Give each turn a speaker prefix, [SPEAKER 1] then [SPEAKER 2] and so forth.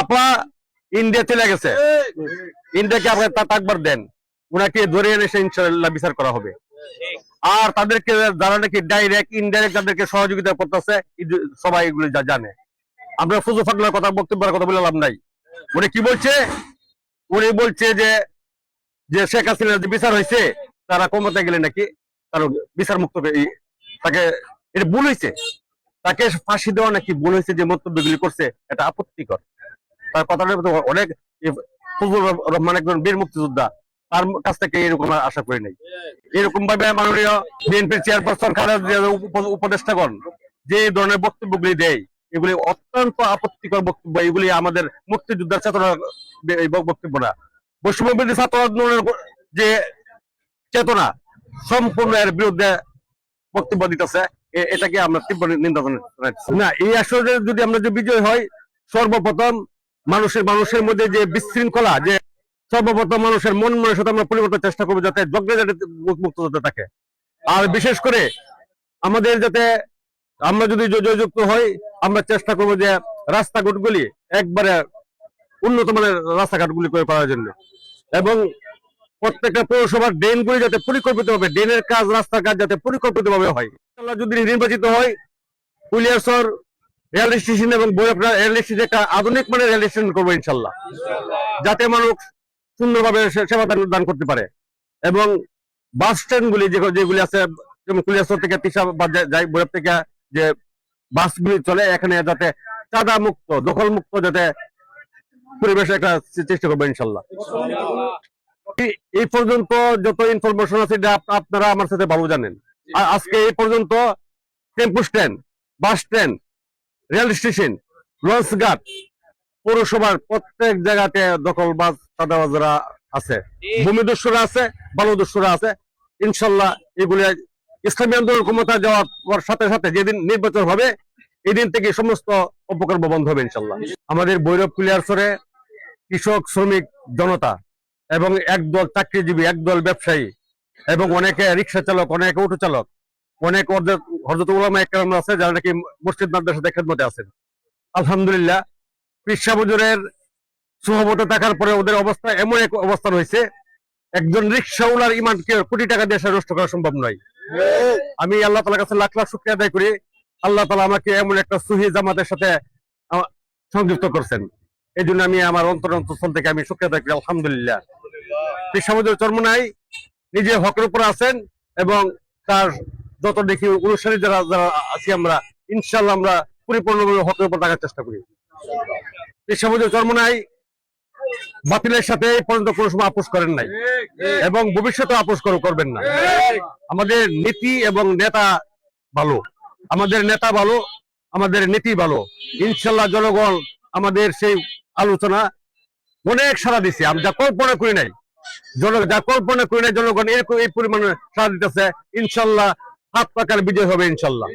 [SPEAKER 1] আপা ইন্ডিয়া চলে গেছে ইন্ডিয়াকে আপনি তাকবার দেন। ওনাকে ধরে এনে সে ইনশাল্লাহ বিচার করা হবে। আর তাদেরকে যারা নাকি ডাইরেক্ট ইনডাইরেক্ট তাদেরকে সহযোগিতা করতেছে সবাই এগুলো যা জানে। আমরা ফুজু ফাগলার কথা বক্তব্যের কথা বলে লাভ নাই। উনি কি বলছে? উনি বলছে যে যে শেখ হাসিনার যে বিচার হয়েছে, তারা ক্ষমতায় গেলে নাকি তার বিচার মুক্ত তাকে এটা ভুল হয়েছে। তাকে ফাঁসি দেওয়া নাকি ভুল হয়েছে যে মন্তব্যগুলি করছে, এটা আপত্তিকর। তার অনেক ফজলুর রহমান একজন বীর মুক্তিযোদ্ধা। তার কাছ থেকে এরকম আশা করি নাই। এরকম ভাবে মাননীয় বিএনপির চেয়ারপারসন উপদেষ্টাগণ যে ধরনের বক্তব্যগুলি দেয়, এগুলি অত্যন্ত আপত্তিকর বক্তব্য, এগুলি আমাদের মুক্তিযোদ্ধার চেতনা বক্তব্য না। বৈষম্যবিরোধী ছাত্র আন্দোলনের যে চেতনা সম্পূর্ণ এর বিরুদ্ধে বক্তব্য দিতেছে এটাকে আমরা তীব্র নিন্দা জানাচ্ছি না, এই আসলে যদি আমরা যে বিজয় হয়, সর্বপ্রথম মানুষের মানুষের মধ্যে যে বিশৃঙ্খলা, যে সর্বপ্রথম মানুষের মন সাথে আমরা পরিবর্তন চেষ্টা করব যাতে যজ্ঞে যাতে মুক্ত যাতে থাকে। আর বিশেষ করে আমাদের যাতে আমরা যদি জয়যুক্ত হই, আমরা চেষ্টা করব যে রাস্তাঘাটগুলি একবারে উন্নত মানের রাস্তাঘাটগুলি করে করার জন্য। এবং প্রত্যেকটা পৌরসভার ড্রেনগুলি যাতে পরিকল্পিত হবে ড্রেনের কাজ, রাস্তার কাজ যাতে পরিকল্পিত ভাবে হয় যদি নির্বাচিত হয় কুলিয়ারসর রেল স্টেশন এবং বৈরপনা রেল স্টেশন একটা আধুনিক মানের রেল স্টেশন করব ইনশাল্লাহ। যাতে মানুষ সুন্দরভাবে সেবা দান- করতে পারে। এবং বাস স্ট্যান্ড গুলি যেগুলি আছে যেমন কুলিয়ারসর থেকে তিসা যায়- যায় বৈরব থেকে যে বাসগুলি চলে এখানে যাতে চাঁদা মুক্ত দখল মুক্ত যাতে পরিবেশ একটা চেষ্টা করব ইনশাল্লাহ। এই- এই পর্যন্ত যত ইনফরমেশন আছে আপনারা আমার সাথে ভালো জানেন। আর আজকে এই পর্যন্ত tempo stand bus stand rail station launch ঘাট পৌরসভার প্রত্যেক জায়গাতে দখলবাজ চাঁদাবাজরা আছে। ভূমি দস্যুরা আছে বালু দস্যুরা আছে। ইনশাল্লাহ এগুলি ইসলামী আন্দোলন ক্ষমতা যাওয়ার সাথে সাথে যেদিন নির্বাচন হবে এই দিন থেকে সমস্ত অপকর্ম বন্ধ হবে ইনশাল্লাহ। আমাদের ভৈরব প্লেয়ারসরে কৃষক শ্রমিক জনতা এবং একদল চাকরিজীবী একদল ব্যবসায়ী এবং অনেকে রিক্সা চালক অনেকে অটো চালক অনেক হজরত উলামা একরাম আছে, যারা নাকি মসজিদ মাদ্রাসাতে খেদমতে আছেন। আলহামদুলিল্লাহ পিসা বুজুরের সহমতে থাকার পরে ওদের অবস্থা এমন এক অবস্থান হয়েছে একজন রিক্সাওয়ালার ইমানকে কোটি টাকা দিয়ে নষ্ট করা সম্ভব নয়। আমি আল্লাহ তালার কাছে লাখ লাখ শুক্রিয়া আদায় করি, আল্লাহ তালা আমাকে এমন একটা সুহি জামাতের সাথে সংযুক্ত করছেন। এই জন্য আমি আমার অন্তর অন্তঃস্থল থেকে আমি শুক্রিয়া আদায় করি, আলহামদুলিল্লাহ। পিসামুজুর চর্মনাই নিজে হকের উপর আছেন এবং তার যত দেখি অনুসারী যারা যারা আছি আমরা ইনশাল্লাহ আমরা পরিপূর্ণভাবে হকের উপর থাকার চেষ্টা করি। পিসামুজুর চর্মনাই বাতিলের সাথে এই পর্যন্ত কোনো সময় আপোষ করেন নাই এবং ভবিষ্যতে আপোষ করবেন না। আমাদের নীতি এবং নেতা ভালো, আমাদের নেতা ভালো, আমাদের নীতি ভালো। ইনশাল্লাহ জনগণ আমাদের সেই আলোচনা অনেক সারা দিছে। আমি যা কল্পনা করি নাই জন যা কল্পনা করি নাই, জনগণ এরকম এই পরিমাণে সারা দিতেছে। ইনশাল্লাহ হাত পাকার বিজয় হবে ইনশাল্লাহ।